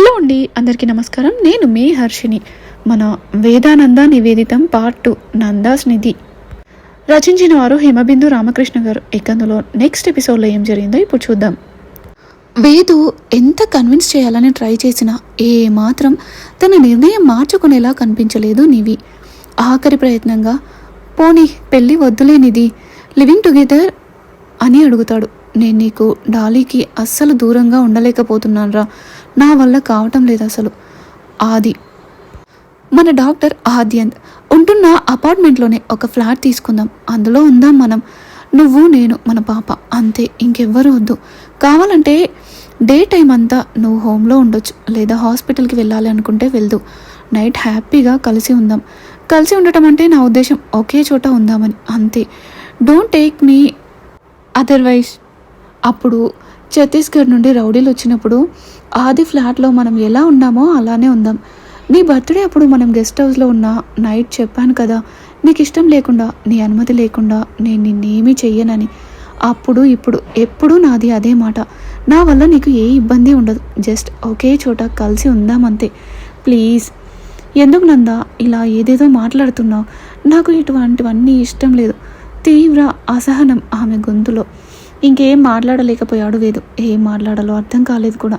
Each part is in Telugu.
హలో అండి అందరికీ నమస్కారం. నేను మీ హర్షిని మన వేదానంద నివేదితం పార్ట్ టూ నందాస్ నిధి రచించిన వారు హిమబిందు రామకృష్ణ గారు. ఇకందులో నెక్స్ట్ ఎపిసోడ్లో ఏం జరిగిందో ఇప్పుడు చూద్దాం. వేదు ఎంత కన్విన్స్ చేయాలని ట్రై చేసినా ఏ మాత్రం తన నిర్ణయం మార్చుకునేలా కనిపించలేదు నివి. ఆఖరి ప్రయత్నంగా పోనీ పెళ్ళి వద్దులే నిధి లివింగ్ టుగెదర్ అని అడుగుతాడు. నేను నీకు డాలీకి అస్సలు దూరంగా ఉండలేకపోతున్నానురా. నా వల్ల కావటం లేదు అసలు. ఆది. మన డాక్టర్ ఆద్యంత్ ఉంటున్న అపార్ట్మెంట్లోనే ఒక ఫ్లాట్ తీసుకుందాం. అందులో ఉందాం మనం. నువ్వు నేను మన పాప. అంతే ఇంకెవ్వరు వద్దు. కావాలంటే డే టైం అంతా నువ్వు హోమ్లో ఉండొచ్చు. లేదా హాస్పిటల్కి వెళ్ళాలి అనుకుంటే వెళ్దు. నైట్ హ్యాపీగా కలిసి ఉందాం. కలిసి ఉండటం అంటే నా ఉద్దేశం ఒకే చోట ఉందామని. అంతే. Don't take me otherwise. అప్పుడు ఛత్తీస్గఢ్ నుండి రౌడీలు వచ్చినప్పుడు ఆది ఫ్లాట్లో మనం ఎలా ఉన్నామో అలానే ఉందాం. నీ బర్త్డే అప్పుడు మనం గెస్ట్ హౌస్లో ఉన్న నైట్ చెప్పాను కదా నీకు ఇష్టం లేకుండా నీ అనుమతి లేకుండా నేను నిన్నేమీ చెయ్యనని. అప్పుడు ఇప్పుడు ఎప్పుడూ నాది అదే మాట. నా వల్ల నీకు ఏ ఇబ్బంది ఉండదు. జస్ట్ ఒకే చోట కలిసి ఉందామంతే. ప్లీజ్. ఎందుకు నందా ఇలా ఏదేదో మాట్లాడుతున్నావు? నాకు ఇటువంటివన్నీ ఇష్టం లేదు. తీవ్ర అసహనం ఆమె గొంతులో. ఇంకేం మాట్లాడలేకపోయాడు వేదు. ఏం మాట్లాడాలో అర్థం కాలేదు కూడా.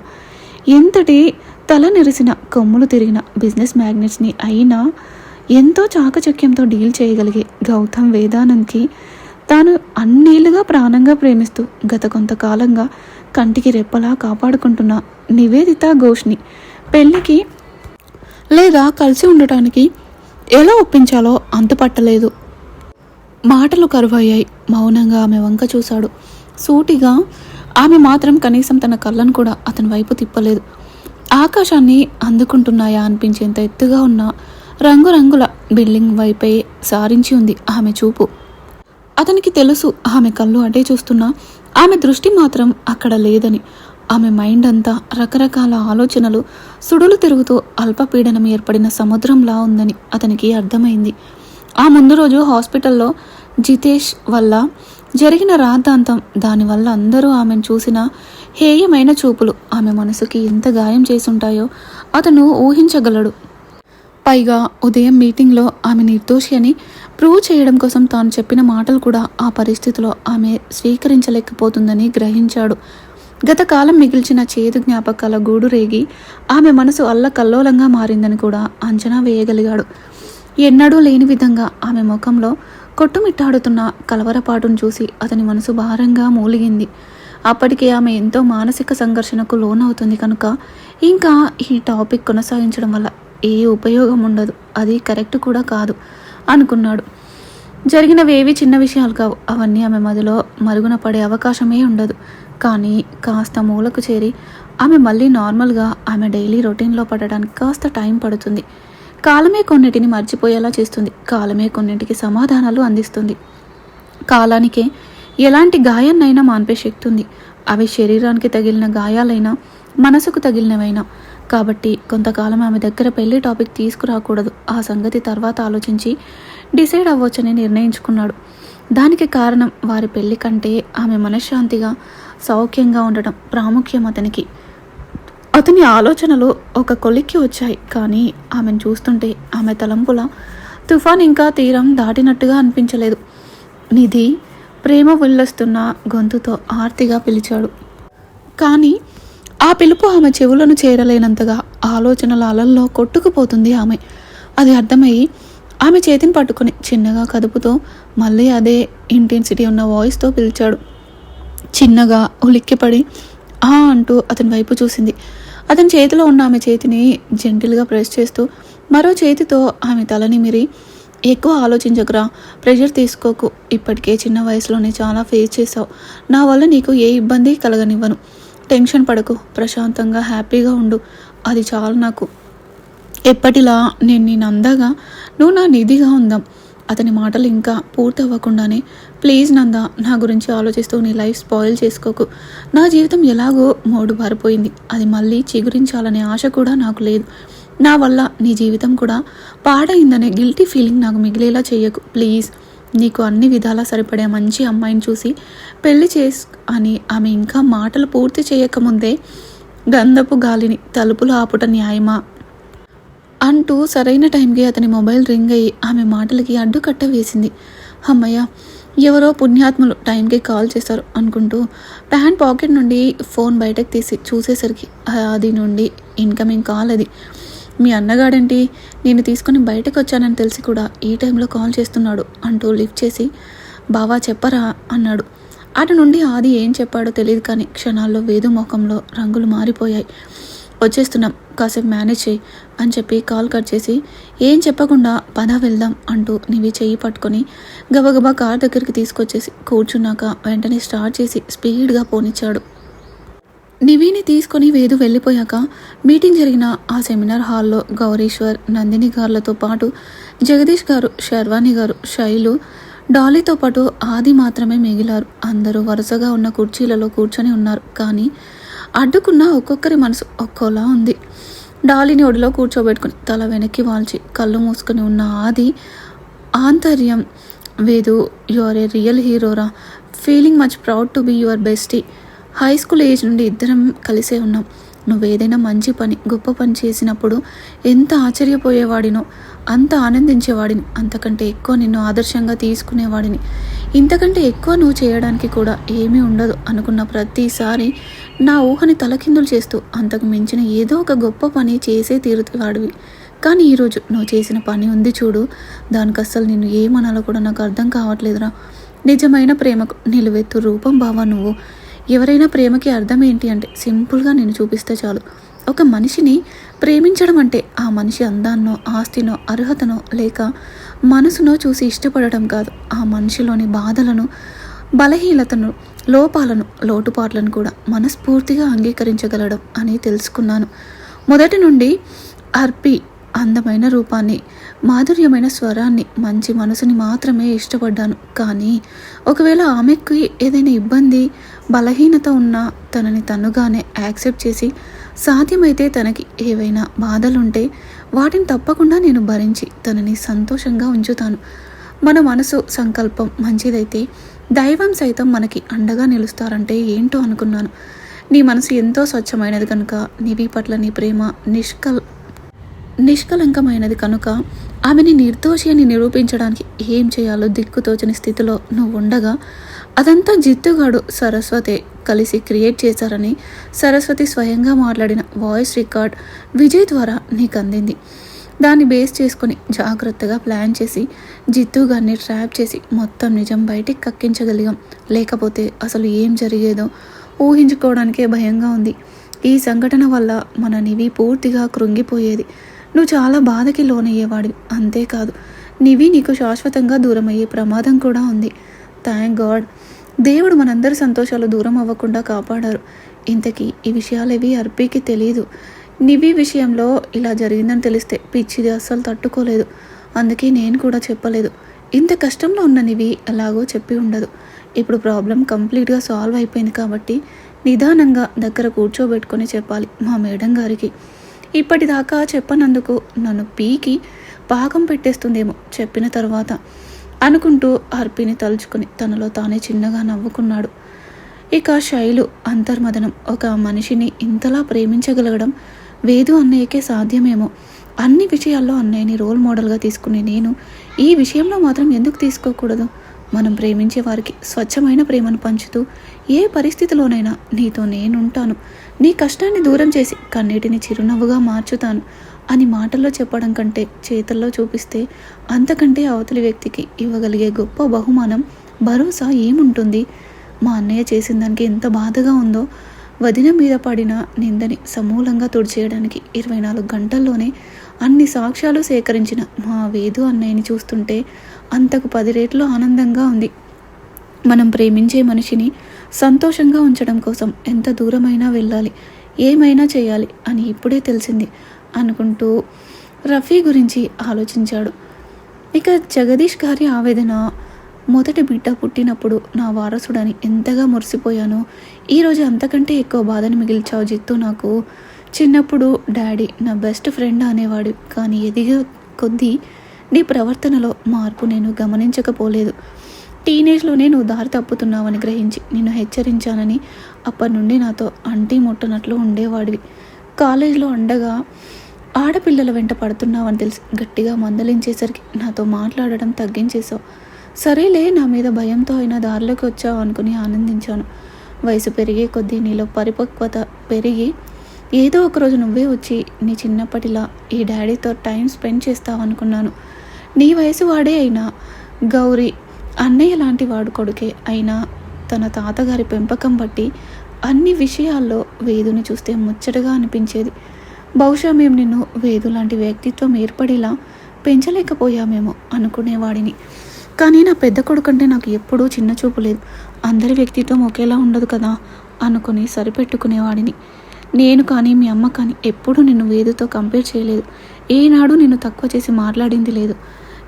ఎంతటి తల నెరిసిన కొమ్ములు తిరిగిన బిజినెస్ మ్యాగ్నెట్స్ని అయినా ఎంతో చాకచక్యంతో డీల్ చేయగలిగే గౌతమ్ వేదానంద్కి తాను అన్నేళ్ళుగా ప్రాణంగా ప్రేమిస్తూ గత కొంతకాలంగా కంటికి రెప్పలా కాపాడుకుంటున్న నివేదిత ఘోష్ని పెళ్ళికి లేదా కలిసి ఉండటానికి ఎలా ఒప్పించాలో అంతుపట్టలేదు. మాటలు కరువయ్యాయి. మౌనంగా ఆమె వంక చూశాడు. సూటిగా ఆమె మాత్రం కనీసం తన కళ్ళను కూడా అతని వైపు తిప్పలేదు. ఆకాశాన్ని అందుకుంటున్నాయా అనిపించేంత ఎత్తుగా ఉన్న రంగురంగుల బిల్డింగ్ వైపే సారించి ఉంది ఆమె చూపు. అతనికి తెలుసు ఆమె కళ్ళు అటే చూస్తున్నా ఆమె దృష్టి మాత్రం అక్కడ లేదని. ఆమె మైండ్ అంతా రకరకాల ఆలోచనలు సుడులు తిరుగుతూ అల్పపీడనం ఏర్పడిన సముద్రంలా ఉందని అతనికి అర్థమైంది. ఆ ముందు రోజు హాస్పిటల్లో జితేష్ వల్ల జరిగిన రాద్ధాంతం దానివల్ల అందరూ ఆమెను చూసిన హేయమైన చూపులు ఆమె మనసుకి ఎంత గాయం చేసుంటాయో అతను ఊహించగలడు. పైగా ఉదయం మీటింగ్లో ఆమె నిర్దోషి అని ప్రూవ్ చేయడం కోసం తాను చెప్పిన మాటలు కూడా ఆ పరిస్థితిలో ఆమె స్వీకరించలేకపోతుందని గ్రహించాడు. గత కాలం మిగిల్చిన చేదు జ్ఞాపకాల గూడు రేగి ఆమె మనసు అల్లకల్లోలంగా మారిందని కూడా అంచనా వేయగలిగాడు. ఎన్నడూ లేని విధంగా ఆమె ముఖంలో కొట్టుమిట్టాడుతున్న కలవరపాటును చూసి అతని మనసు భారంగా మూలిగింది. అప్పటికే ఆమె ఎంతో మానసిక సంఘర్షణకు లోనవుతుంది కనుక ఇంకా ఈ టాపిక్ కొనసాగించడం వల్ల ఏ ఉపయోగం ఉండదు. అది కరెక్ట్ కూడా కాదు అనుకున్నాడు. జరిగినవేవి చిన్న విషయాలు కావు. అవన్నీ ఆమె మదిలో మరుగున పడే అవకాశమే ఉండదు. కానీ కాస్త మూలకు చేరి ఆమె మళ్ళీ నార్మల్గా ఆమె డైలీ రొటీన్లో పడడానికి కాస్త టైం పడుతుంది. కాలమే కొన్నిటిని మర్చిపోయేలా చేస్తుంది. కాలమే కొన్నింటికి సమాధానాలు అందిస్తుంది. కాలానికే ఎలాంటి గాయాన్నైనా మాన్పే శక్తి ఉంది అవి శరీరానికి తగిలిన గాయాలైనా మనసుకు తగిలినవైనా. కాబట్టి కొంతకాలం ఆమె దగ్గర పెళ్ళి టాపిక్ తీసుకురాకూడదు. ఆ సంగతి తర్వాత ఆలోచించి డిసైడ్ అవ్వచ్చని నిర్ణయించుకున్నాడు. దానికి కారణం వారి పెళ్ళి కంటే ఆమె మనశ్శాంతిగా సౌఖ్యంగా ఉండటం ప్రాముఖ్యం అతనికి. అతని ఆలోచనలు ఒక కొలిక్కి వచ్చాయి కానీ ఆమెను చూస్తుంటే ఆమె తలంపుల తుఫాన్ ఇంకా తీరం దాటినట్టుగా అనిపించలేదు. నిధి ప్రేమ వెళ్ళొస్తున్న గొంతుతో ఆర్తిగా పిలిచాడు. కానీ ఆ పిలుపు ఆమె చెవులను చేరలేనంతగా ఆలోచనల అలల్లో కొట్టుకుపోతుంది ఆమె. అది అర్థమయ్యి ఆమె చేతిని పట్టుకొని చిన్నగా కదుపుతో మళ్ళీ అదే ఇంటెన్సిటీ ఉన్న వాయిస్తో పిలిచాడు. చిన్నగా ఉలిక్కిపడి ఆ అంటూ అతని వైపు చూసింది. అతని చేతిలో ఉన్న ఆమె చేతిని జెంటిల్గా ప్రెస్ చేస్తూ మరో చేతితో ఆమె తలని మిరి ఎక్కువ ఆలోచించకురా ప్రెషర్ తీసుకోకు. ఇప్పటికే చిన్న వయసులోనే చాలా ఫేస్ చేసావు నా వల్ల నీకు ఏ ఇబ్బంది కలగనివ్వను. టెన్షన్ పడకు. ప్రశాంతంగా హ్యాపీగా ఉండు. అది చాలు నాకు. ఎప్పటిలా నేను నేను అందగా నువ్వు నా నిధిగా ఉందాం. అతని మాటలు ఇంకా పూర్తి అవ్వకుండానే ప్లీజ్ నంద నా గురించి ఆలోచిస్తూ నీ లైఫ్ స్పాయిల్ చేసుకోకు. నా జీవితం ఎలాగో మోడు బారిపోయింది. అది మళ్ళీ చిగురించాలనే ఆశ కూడా నాకు లేదు. నా వల్ల నీ జీవితం కూడా పాడైందనే గిల్టీ ఫీలింగ్ నాకు మిగిలేలా చేయకు ప్లీజ్ నీకు అన్ని విధాలా సరిపడే మంచి అమ్మాయిని చూసి పెళ్ళి చేసు అని ఆమె ఇంకా మాటలు పూర్తి చేయకముందే గంధపు గాలిని తలుపులు ఆపుట న్యాయమా? అంటూ సరైన టైంకి అతని మొబైల్ రింగ్ అయ్యి ఆమె మాటలకి అడ్డుకట్ట వేసింది. అమ్మయ్య ఎవరో పుణ్యాత్ములు టైంకి కాల్ చేశారు అనుకుంటూ ప్యాంట్ పాకెట్ నుండి ఫోన్ బయటకు తీసి చూసేసరికి అది నుండి ఇన్కమింగ్ కాల్ అది. మీ అన్నగాడంటి? నేను తీసుకుని బయటకు వచ్చానని తెలిసి కూడా ఈ టైంలో కాల్ చేస్తున్నాడు అంటూ లిఫ్ట్ చేసి బావా చెప్పరా? అన్నాడు. అటు నుండి ఆది ఏం చెప్పాడో తెలియదు కానీ క్షణాల్లో వేదు ముఖంలో రంగులు మారిపోయాయి. వచ్చేస్తున్నాం. కాసేపు మేనేజ్ చేయి అని చెప్పి కాల్ కట్ చేసి ఏం చెప్పకుండా పద వెళ్దాం అంటూ నివి చెయ్యి పట్టుకొని గబగబా కార్ దగ్గరికి తీసుకొచ్చేసి కూర్చున్నాక వెంటనే స్టార్ట్ చేసి స్పీడ్గా పోనిచ్చాడు. నివిని తీసుకొని వేదు వెళ్ళిపోయాక మీటింగ్ జరిగిన ఆ సెమినార్ హాల్లో గౌరీశ్వర్ నందిని గారులతో పాటు జగదీష్ గారు శర్వాణి గారు శైలు డాలీతో పాటు ఆది మాత్రమే మిగిలారు. అందరూ వరుసగా ఉన్న కుర్చీలలో కూర్చొని ఉన్నారు. కానీ అడ్డుకున్న ఒక్కొక్కరి మనసు ఒక్కోలా ఉంది. డాలిని ఒడిలో కూర్చోబెట్టుకుని తల వెనక్కి వాల్చి కళ్ళు మూసుకొని ఉన్న ఆది ఆంతర్యం Vedu your a real హీరోరా feeling much proud to be your bestie high school age నుండి ఇద్దరం కలిసే ఉన్నాం. నువ్వేదైనా మంచి పని గొప్ప పని చేసినప్పుడు ఎంత ఆశ్చర్యపోయేవాడినో. అంత ఆనందించేవాడిని అంతకంటే ఎక్కువ నిన్ను ఆదర్శంగా తీసుకునేవాడిని. ఇంతకంటే ఎక్కువ నువ్వు చేయడానికి కూడా ఏమీ ఉండదు అనుకున్న ప్రతిసారి నా ఊహని తలకిందులు చేస్తూ అంతకు మించిన ఏదో ఒక గొప్ప పని చేసే తీరువాడివి కానీ ఈరోజు నువ్వు చేసిన పని ఉంది చూడు. దానికి అస్సలు నిన్ను ఏమనాలో కూడా నాకు అర్థం కావట్లేదురా. నిజమైన ప్రేమకు నిలువెత్తు రూపం బావా నువ్వు. ఎవరైనా ప్రేమకి అర్థం ఏంటి అంటే సింపుల్గా నేను చూపిస్తే చాలు. ఒక మనిషిని ప్రేమించడం అంటే ఆ మనిషి అందాన్నో ఆస్తినో అర్హతనో లేక మనసునో చూసి ఇష్టపడటం కాదు. ఆ మనిషిలోని బాధలను బలహీనతను లోపాలను లోటుపాట్లను కూడా మనస్ఫూర్తిగా అంగీకరించగలడం అని తెలుసుకున్నాను. మొదటి నుండి అర్పి అందమైన రూపాన్ని మాధుర్యమైన స్వరాన్ని మంచి మనసుని మాత్రమే ఇష్టపడ్డాను. కానీ ఒకవేళ ఆమెకి ఏదైనా ఇబ్బంది బలహీనత ఉన్నా తనని తనుగానే యాక్సెప్ట్ చేసి సాధ్యమైతే తనకి ఏవైనా బాధలుంటే వాటిని తప్పకుండా నేను భరించి తనని సంతోషంగా ఉంచుతాను. మన మనసు సంకల్పం మంచిదైతే దైవం సైతం మనకి అండగా నిలుస్తారంటే ఏంటో అనుకున్నాను. నీ మనసు ఎంతో స్వచ్ఛమైనది కనుక నివి పట్ల నీ ప్రేమ నిష్కల్ నిష్కలంకమైనది కనుక ఆమెని నిర్దోషి అని నిరూపించడానికి ఏం చేయాలో దిక్కుతోచని స్థితిలో నువ్వు ఉండగా అదంతా జిత్తుగాడు సరస్వతి కలిసి క్రియేట్ చేశారని సరస్వతి స్వయంగా మాట్లాడిన వాయిస్ రికార్డ్ విజయ్ ద్వారా నీకు అందింది. దాన్ని బేస్ చేసుకుని జాగ్రత్తగా ప్లాన్ చేసి జిత్తు గారిని ట్రాప్ చేసి మొత్తం నిజం బయటికి కక్కించగలిగాం. లేకపోతే అసలు ఏం జరిగేదో ఊహించుకోవడానికే భయంగా ఉంది. ఈ సంఘటన వల్ల మన నివి పూర్తిగా కృంగిపోయేది. నువ్వు చాలా బాధకి లోనయ్యేవాడివి. అంతేకాదు నివి నీకు శాశ్వతంగా దూరమయ్యే ప్రమాదం కూడా ఉంది. థ్యాంక్ గాడ్ దేవుడు మనందరి సంతోషాలు దూరం అవ్వకుండా కాపాడారు. ఇంతకీ ఈ విషయాలేవి అర్పీకి తెలియదు నివి విషయంలో ఇలా జరిగిందని తెలిస్తే పిచ్చిది అస్సలు తట్టుకోలేదు. అందుకే నేను కూడా చెప్పలేదు. ఇంత కష్టంలో ఉన్న నివి ఎలాగో చెప్పి ఉండదు. ఇప్పుడు ప్రాబ్లం కంప్లీట్గా సాల్వ్ అయిపోయింది కాబట్టి నిదానంగా దగ్గర కూర్చోబెట్టుకొని చెప్పాలి మా మేడం గారికి. ఇప్పటిదాకా చెప్పనందుకు నన్ను పీకి పాకం పెట్టేస్తుందేమో చెప్పిన తర్వాత. అనుకుంటూ హర్పిని తలుచుకుని తనలో తానే చిన్నగా నవ్వుకున్నాడు. ఇక శైలు అంతర్మదనం ఒక మనిషిని ఇంతలా ప్రేమించగలగడం వేదు అన్నయ్యకే సాధ్యమేమో. అన్ని విషయాల్లో అన్నయ్యని రోల్ మోడల్గా తీసుకునే నేను ఈ విషయంలో మాత్రం ఎందుకు తీసుకోకూడదు? మనం ప్రేమించే వారికి స్వచ్ఛమైన ప్రేమను పంచుతూ ఏ పరిస్థితిలోనైనా నీతో నేనుంటాను. నీ కష్టాన్ని దూరం చేసి కన్నీటిని చిరునవ్వుగా మార్చుతాను. అని మాటల్లో చెప్పడం కంటే చేతల్లో చూపిస్తే అంతకంటే అవతలి వ్యక్తికి ఇవ్వగలిగే గొప్ప బహుమానం భరోసా ఏముంటుంది? మా అన్నయ్య చేసిన దానికి ఎంత బాధగా ఉందో వదిన మీద పడిన నిందని సమూలంగా తుడిచేయడానికి ఇరవై నాలుగు గంటల్లోనే అన్ని సాక్ష్యాలు సేకరించిన మా వేదు అన్నయ్యని చూస్తుంటే అంతకు పది రేట్లు ఆనందంగా ఉంది. మనం ప్రేమించే మనిషిని సంతోషంగా ఉంచడం కోసం ఎంత దూరమైనా వెళ్ళాలి ఏమైనా చేయాలి అని ఇప్పుడే తెలిసింది. అనుకుంటూ రఫీ గురించి ఆలోచించాడు. ఇక జగదీష్ గారి ఆవేదన మొదటి బిడ్డ పుట్టినప్పుడు నా వారసుడని ఎంతగా మురిసిపోయానో ఈరోజు అంతకంటే ఎక్కువ బాధను మిగిల్చావు జిత్తు నాకు. చిన్నప్పుడు డాడీ నా బెస్ట్ ఫ్రెండ్ అనేవాడు కానీ ఎదిగే కొద్దీ నీ ప్రవర్తనలో మార్పు నేను గమనించకపోలేదు. టీనేజ్లోనే నువ్వు దారి తప్పుతున్నావని గ్రహించి నిన్ను హెచ్చరించానని అప్పటి నుండి నాతో అంటీ ముట్టనట్లు ఉండేవాడివి. కాలేజీలో అండగా ఆడపిల్లల వెంట పడుతున్నావని తెలిసి గట్టిగా మందలించేసరికి నాతో మాట్లాడడం తగ్గించేశావు. సరేలే నా మీద భయంతో అయినా దారిలోకి వచ్చావు అనుకుని ఆనందించాను. వయసు పెరిగే కొద్దీ నీలో పరిపక్వత పెరిగి ఏదో ఒకరోజు నువ్వే వచ్చి నీ చిన్నప్పటిలా ఈ డాడీతో టైం స్పెండ్ చేస్తావనుకున్నాను. నీ వయసు వాడే అయినా గౌరీ అన్నయ్య లాంటి వాడు కొడుకే అయినా తన తాతగారి పెంపకం బట్టి అన్ని విషయాల్లో వేదుని చూస్తే ముచ్చటగా అనిపించేది. బహుశా మేము నిన్ను వేదు లాంటి వ్యక్తిత్వం ఏర్పడేలా పెంచలేకపోయామేమో అనుకునేవాడిని. కానీ నా పెద్ద కొడుకంటే నాకు ఎప్పుడూ చిన్న చూపు లేదు. అందరి వ్యక్తిత్వం ఒకేలా ఉండదు కదా అనుకుని సరిపెట్టుకునేవాడిని. నేను కానీ మీ అమ్మ కానీ ఎప్పుడూ నిన్ను వేదుతో కంపేర్ చేయలేదు. ఏనాడు నిన్ను తక్కువ చేసి మాట్లాడింది లేదు.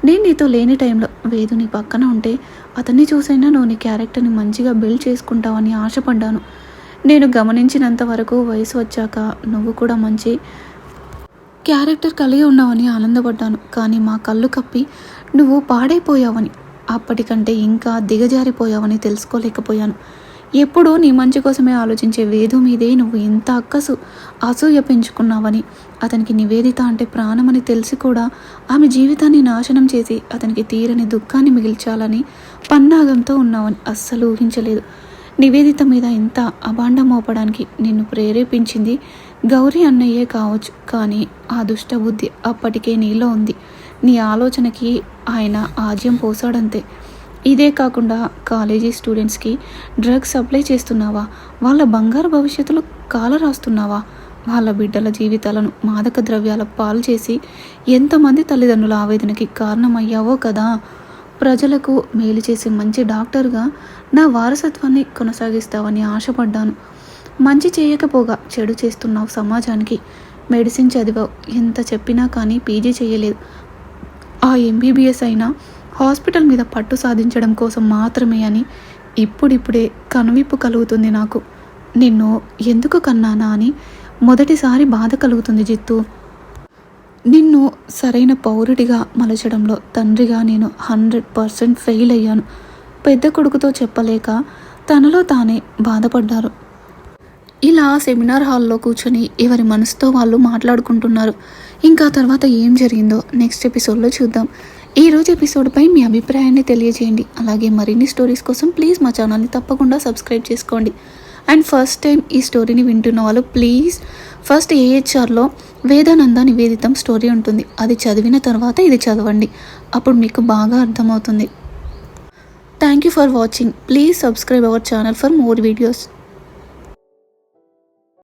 నేను నీతో లేని టైంలో వేదు నీ పక్కన ఉంటే అతన్ని చూసైనా నువ్వు నీ క్యారెక్టర్ని మంచిగా బిల్డ్ చేసుకుంటావని ఆశపడ్డాను. నేను గమనించినంత వరకు వయసు వచ్చాక నువ్వు కూడా మంచి క్యారెక్టర్ కలిగి ఉన్నావని ఆనందపడ్డాను. కానీ మా కళ్ళు కప్పి నువ్వు పాడైపోయావని అప్పటికంటే ఇంకా దిగజారిపోయావని తెలుసుకోలేకపోయాను. ఎప్పుడూ నీ మంచి కోసమే ఆలోచించే వేదు మీదే నువ్వు ఇంత అక్కసు అసూయ పెంచుకున్నావని అతనికి నివేదిత అంటే ప్రాణమని తెలిసి కూడా ఆమె జీవితాన్ని నాశనం చేసి అతనికి తీరని దుఃఖాన్ని మిగిల్చాలని పన్నాగంతో ఉన్నావని అస్సలు ఊహించలేదు. నివేదిత మీద ఇంత అభాండం మోపడానికి నిన్ను ప్రేరేపించింది గౌరీ అన్నయ్యే కావచ్చు కానీ ఆ దుష్టబుద్ధి అప్పటికే నీలో ఉంది. నీ ఆలోచనకి ఆయన ఆజ్యం పోసాడంతే. ఇదే కాకుండా కాలేజీ స్టూడెంట్స్కి డ్రగ్స్ సప్లై చేస్తున్నావా? వాళ్ళ బంగారు భవిష్యత్తులో కాల రాస్తున్నావా? వాళ్ళ బిడ్డల జీవితాలను మాదక ద్రవ్యాల పాలు చేసి ఎంతమంది తల్లిదండ్రుల ఆవేదనకి కారణమయ్యావో కదా. ప్రజలకు మేలు చేసే మంచి డాక్టర్గా నా వారసత్వాన్ని కొనసాగిస్తావని ఆశపడ్డాను. మంచి చేయకపోగా చెడు చేస్తున్నావు సమాజానికి. మెడిసిన్ చదివావు. ఎంత చెప్పినా కానీ పీజీ చేయలేదు ఆ ఎంబీబీఎస్ అయినా హాస్పిటల్ మీద పట్టు సాధించడం కోసం మాత్రమే అని ఇప్పుడిప్పుడే కనువిప్పు కలుగుతుంది నాకు. నిన్ను ఎందుకు కన్నానా అని మొదటిసారి బాధ కలుగుతుంది జిత్తు. నిన్ను సరైన పౌరుడిగా మలచడంలో తండ్రిగా నేను హండ్రెడ్ పర్సెంట్ ఫెయిల్ అయ్యాను. పెద్ద కొడుకుతో చెప్పలేక తనలో తానే బాధపడ్డారు. ఇలా సెమినార్ హాల్లో కూర్చొని ఎవరి మనసుతో వాళ్ళు మాట్లాడుకుంటున్నారు. ఇంకా తర్వాత ఏం జరిగిందో నెక్స్ట్ ఎపిసోడ్లో చూద్దాం. ఈ రోజు ఎపిసోడ్పై మీ అభిప్రాయాన్ని తెలియజేయండి. అలాగే మరిన్ని స్టోరీస్ కోసం ప్లీజ్ మా ఛానల్ని తప్పకుండా సబ్స్క్రైబ్ చేసుకోండి. అండ్ ఫస్ట్ టైం ఈ స్టోరీని వింటున్న వాళ్ళు ప్లీజ్ ఫస్ట్ ఏహెచ్ఆర్లో వేదానంద నివేదితం స్టోరీ ఉంటుంది. అది చదివిన తర్వాత ఇది చదవండి. అప్పుడు మీకు బాగా అర్థమవుతుంది. Thank you for watching please subscribe our channel for more videos